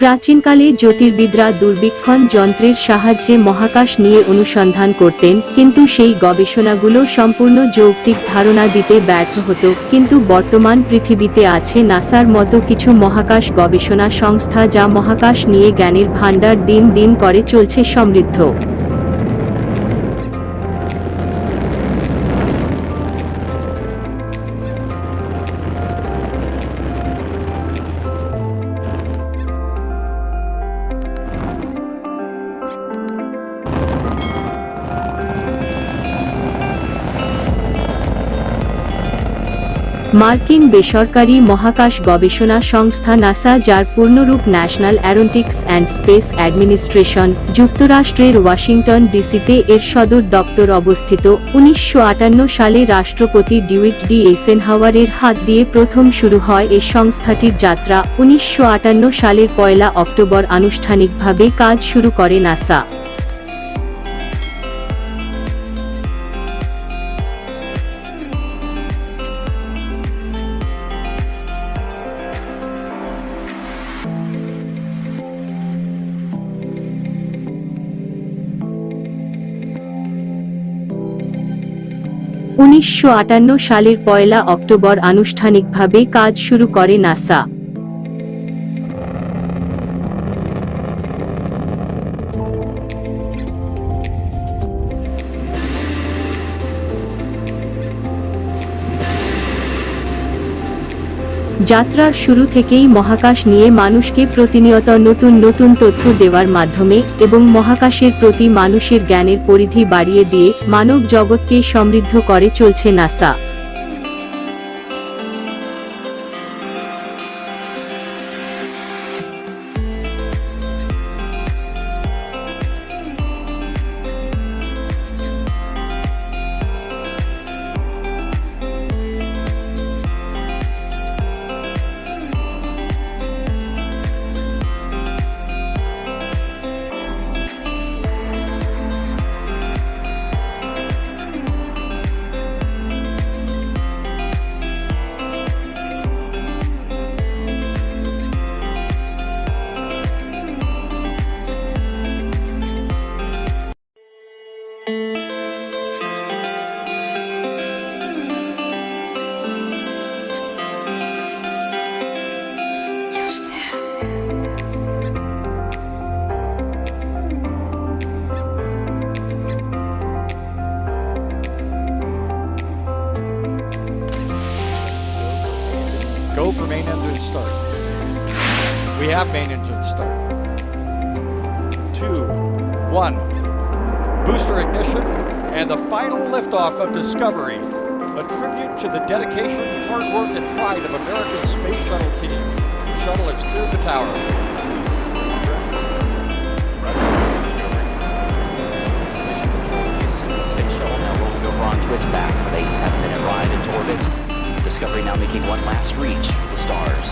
প্রাচীনকালে জ্যোতির্বিদরা দুর্বীক্ষণ যন্ত্রের সাহায্যে মহাকাশ নিয়ে অনুসন্ধান করতেন, কিন্তু সেই গবেষণাগুলো সম্পূর্ণ যৌক্তিক ধারণা দিতে ব্যর্থ হতো, কিন্তু বর্তমান পৃথিবীতে আছে নাসার মতো কিছু মহাকাশ গবেষণা সংস্থা যা মহাকাশ নিয়ে জ্ঞানের ভাণ্ডার দিন দিন করে চলছে সমৃদ্ধ। মার্কিন বেসরকারি মহাকাশ গবেষণা সংস্থা নাসা, যার পূর্ণরূপ National Aeronautics and Space Administration, যুক্তরাষ্ট্রের ওয়াশিংটন ডিসিতে এর সদর দপ্তর অবস্থিত। উনিশশো আটান্ন সালে রাষ্ট্রপতি ডিউইট ডি এসেনহাওয়ারের হাত দিয়ে প্রথম শুরু হয় এ সংস্থাটির যাত্রা। উনিশশো আটান্ন সালের পয়লা অক্টোবর আনুষ্ঠানিকভাবে কাজ শুরু করে নাসা। উনিশশো আটান্ন সালের পয়লা অক্টোবর আনুষ্ঠানিকভাবে কাজ শুরু করে নাসা। যাত্রার শুরু থেকেই মহাকাশ নিয়ে মানুষকে প্রতিনিয়ত নতুন নতুন তথ্য দেওয়ার মাধ্যমে এবং মহাকাশের প্রতি মানুষের জ্ঞানের পরিধি বাড়িয়ে দিয়ে মানব জগৎকে সমৃদ্ধ করে চলছে NASA. For main engine start. We have main engine start. Two, one. Booster ignition and the final liftoff of Discovery. A tribute to the dedication, hard work, and pride of America's space shuttle team. Shuttle has cleared the tower. Now making one last reach for the stars.